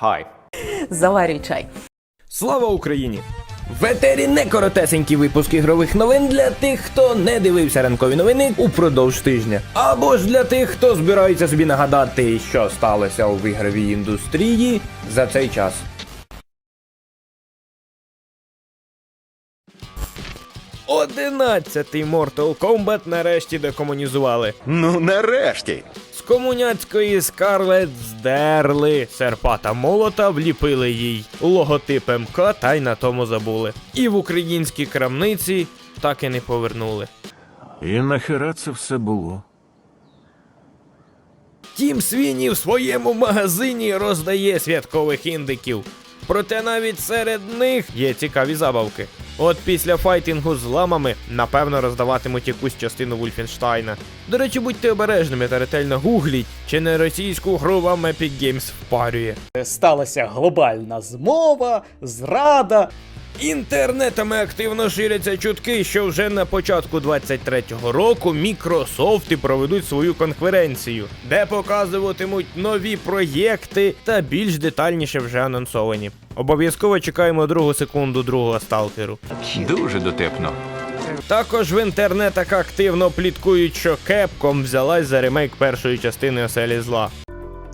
Хай. Заварюй чай. Слава Україні! В етері не коротесенький випуск ігрових новин для тих, хто не дивився ранкові новини упродовж тижня. Або ж для тих, хто збирається собі нагадати, що сталося у ігровій індустрії за цей час. Одинадцятий Mortal Kombat нарешті декомунізували. Ну, нарешті. Комуняцької Скарлет здерли серпа та молота, вліпили їй логотип МК та й на тому забули. І в українській крамниці так і не повернули. І нахера це все було? Тім Свіні в своєму магазині роздає святкових індиків. Проте навіть серед них є цікаві забавки. От після файтингу з ламами, напевно, роздаватимуть якусь частину Вульфенштайна. До речі, будьте обережними та ретельно гугліть, чи не російську гру вам Epic Games впарює. сталася глобальна змова, зрада. Інтернетами активно ширяться чутки, що вже на початку 23-го року Мікрософти проведуть свою конференцію, де показуватимуть нові проєкти та більш детальніше вже анонсовані. Обов'язково чекаємо другу секунду другого сталкеру. Дуже дотепно. Також в інтернетах активно пліткують, що Capcom взялась за ремейк першої частини оселі зла.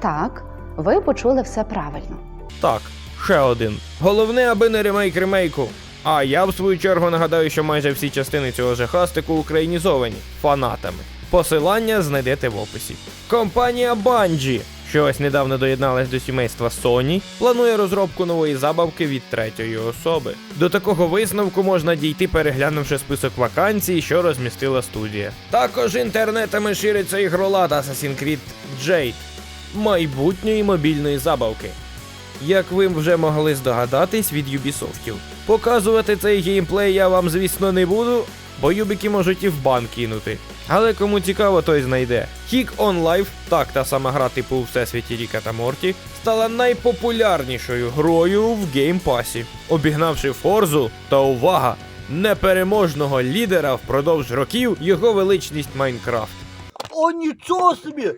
Так, ви почули все правильно. Так, ще один. Головне, аби не ремейк ремейку. А я в свою чергу нагадаю, що майже всі частини цього жахастику українізовані фанатами. Посилання знайдете в описі. Компанія Bungie, що ось недавно доєдналась до сімейства Sony, планує розробку нової забавки від третьої особи. До такого висновку можна дійти, переглянувши список вакансій, що розмістила студія. Також інтернетами шириться ігролад Assassin's Creed Jade, майбутньої мобільної забавки. Як ви вже могли здогадатись від Юбісофтів. Показувати цей геймплей я вам, звісно, не буду, бо юбіки можуть і в бан кинути. Але кому цікаво, той знайде. Kick on Life, так та сама гра типу у всесвіті Ріка та Морті, стала найпопулярнішою грою в геймпасі, обігнавши Форзу та увага! Непереможного лідера впродовж років його величність Майнкрафт. О, нічого собі!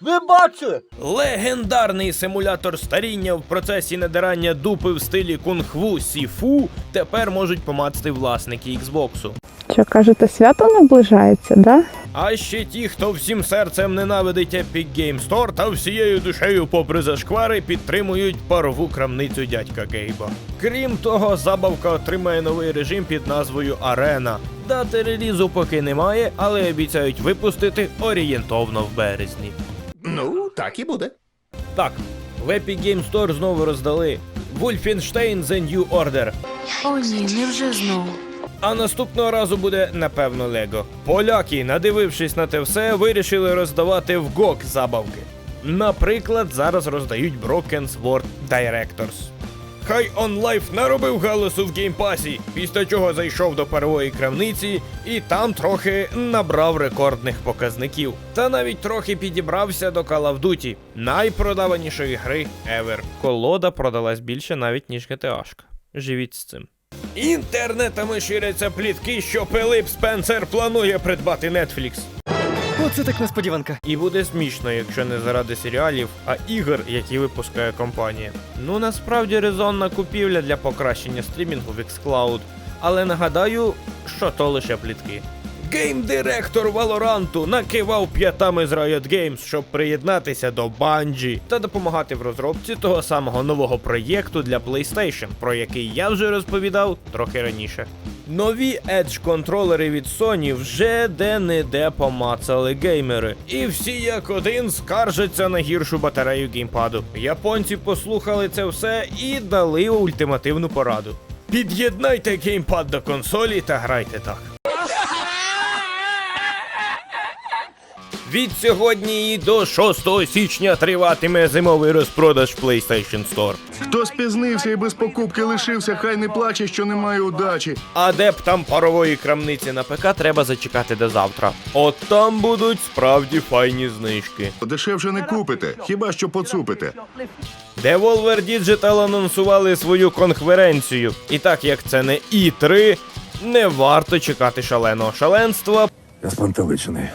Ви бачили? Легендарний симулятор старіння в процесі надирання дупи в стилі кунг-фу Сіфу тепер можуть помацати власники Xbox. Що кажете, свято наближається, да? А ще ті, хто всім серцем ненавидить Epic Game Store та всією душею, попри зашквари, підтримують парову крамницю дядька Гейба. Крім того, забавка отримає новий режим під назвою Арена. Дати релізу поки немає, але обіцяють випустити орієнтовно в березні. Так і буде. Так, в Epic Game Store знову роздали Wolfenstein The New Order. О ні, невже знову? А наступного разу буде, напевно, Лего. Поляки, надивившись на те все, вирішили роздавати в GOG забавки. Наприклад, зараз роздають Broken Sword Directors. Хай OnLife наробив галасу в геймпасі, після чого зайшов до первої крамниці і там трохи набрав рекордних показників. Та навіть трохи підібрався до Call of Duty, найпродаванішої гри ever. Колода продалась більше навіть ніж GTA-шка. Живіть з цим. Інтернетами ширяться плітки, що Пилип Спенсер планує придбати Netflix. Оце так несподіванка. І буде смішно, якщо не заради серіалів, а ігор, які випускає компанія. Ну насправді резонна купівля для покращення стрімінгу в xCloud, але нагадаю, що то лише плітки. Гейм-директор Валоранту накивав п'ятами з Riot Games, щоб приєднатися до Bungie та допомагати в розробці того самого нового проєкту для PlayStation, про який я вже розповідав трохи раніше. Нові Edge контролери від Sony вже де-не-де помацали геймери. І всі як один скаржаться на гіршу батарею геймпаду. Японці послухали це все і дали ультимативну пораду. Під'єднайте геймпад до консолі та грайте так. Від сьогодні і до 6 січня триватиме зимовий розпродаж PlayStation Store. Хто спізнився і без покупки лишився, хай не плаче, що немає удачі. Адептам парової крамниці на ПК треба зачекати до завтра. От там будуть справді файні знижки. Дешевше не купите, хіба що поцупите. Devolver Digital анонсували свою конференцію. І так як це не І3, не варто чекати шаленого шаленства. Я спантеличений.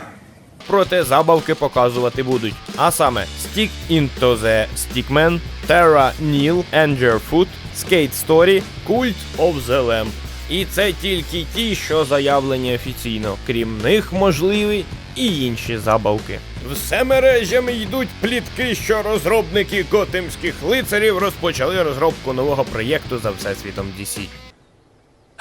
Проте забавки показувати будуть. А саме Stick Into the Stickman, Terra Nil, Anger Foot, Skate Story, Cult of the Lamb. І це тільки ті, що заявлені офіційно. Крім них, можливі і інші забавки. Все мережами йдуть плітки, що розробники готемських лицарів розпочали розробку нового проєкту за всесвітом DC.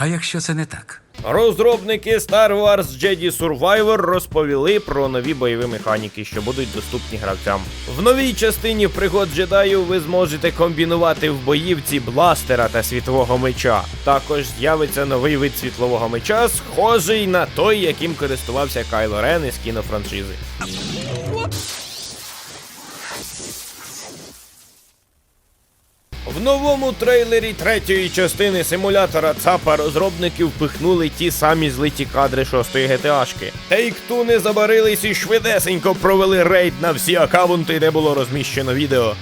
А якщо це не так? Розробники Star Wars Jedi Survivor розповіли про нові бойові механіки, що будуть доступні гравцям. В новій частині пригод джедаю ви зможете комбінувати в боївці бластера та світлового меча. Також з'явиться новий вид світлового меча, схожий на той, яким користувався Кайло Рен із кінофраншизи. В новому трейлері третьої частини симулятора ЦАПа розробники впихнули ті самі злиті кадри шостої ГТАшки. Take-Two не забарились і швидесенько провели рейд на всі аккаунти, де було розміщено відео.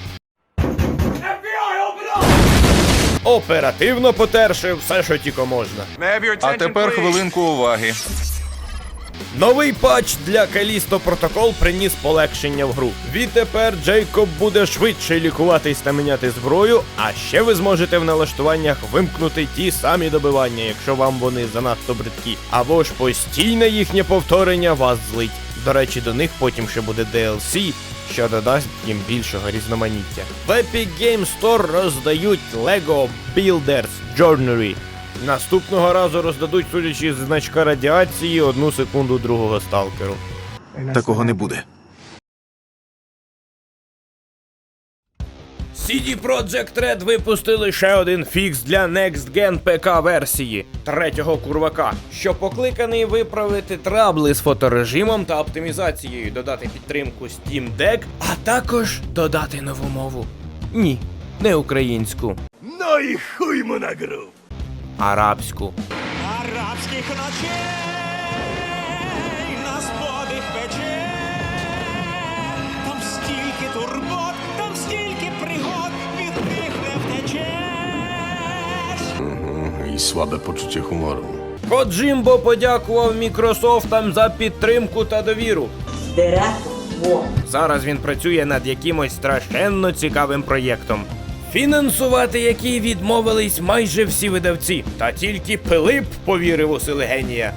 Оперативно потерши все, що тільки можна. А тепер хвилинку уваги. Новий патч для Callisto Protocol приніс полегшення в гру. Відтепер Джейкоб буде швидше лікуватись та міняти зброю, а ще ви зможете в налаштуваннях вимкнути ті самі добивання, якщо вам вони занадто бридкі, або ж постійне їхнє повторення вас злить. До речі, до них потім ще буде DLC, що додасть їм більшого різноманіття. В Epic Game Store роздають LEGO Builders Journey. Наступного разу роздадуть, судячи з значка радіації, одну секунду другого сталкеру. Такого не буде. CD Projekt Red випустили ще один фікс для Next Gen ПК версії третього курвака, що покликаний виправити трабли з фоторежимом та оптимізацією, додати підтримку Steam Deck, а також додати нову мову. Ні, не українську. Ну і хуй на гру. Арабську. Арабських ночей нас подих пече. Там стільки турбот, там стільки пригод, від них не втечеш. І слабе почуття гумору. Коджимбо подякував Мікрософтам за підтримку та довіру. Зараз він працює над якимось страшенно цікавим проєктом. Фінансувати який відмовились майже всі видавці, та тільки Пилип повірив у сили генія.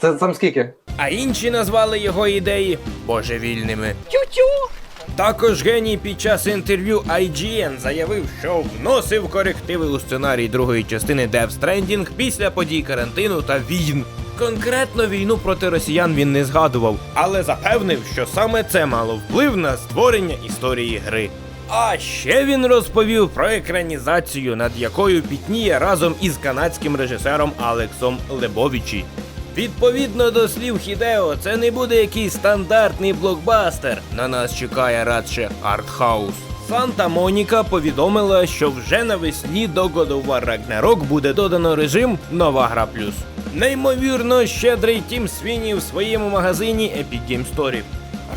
Це там скільки? А інші назвали його ідеї божевільними. Тю-тю! Також геній під час інтерв'ю IGN заявив, що вносив корективи у сценарій другої частини Death Stranding після подій карантину та війн. Конкретно війну проти росіян він не згадував, але запевнив, що саме це мало вплив на створення історії гри. А ще він розповів про екранізацію, над якою пітніє разом із канадським режисером Алексом Лебовичі. Відповідно до слів Хідео, це не буде якийсь стандартний блокбастер. На нас чекає радше артхаус. Санта Моніка повідомила, що вже навесні до God of буде додано режим Нова Гра Плюс. Неймовірно, щедрий Тім Свіні в своєму магазині Epic Game Store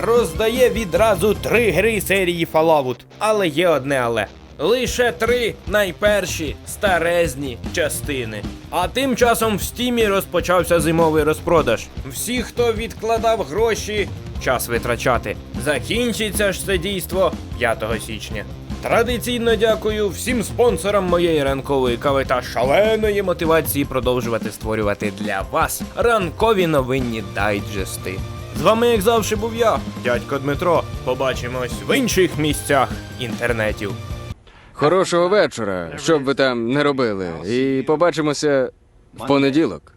роздає відразу три гри серії Fallout. Але є одне але. Лише три найперші старезні частини. А тим часом в стімі розпочався зимовий розпродаж. Всі, хто відкладав гроші, час витрачати. Закінчиться ж це дійство 5 січня. Традиційно дякую всім спонсорам моєї ранкової кави та шаленої мотивації продовжувати створювати для вас ранкові новинні дайджести. З вами, як завжди, був я, дядько Дмитро. Побачимось в інших місцях інтернетів. Хорошого вечора, що б ви там не робили. І побачимося в понеділок.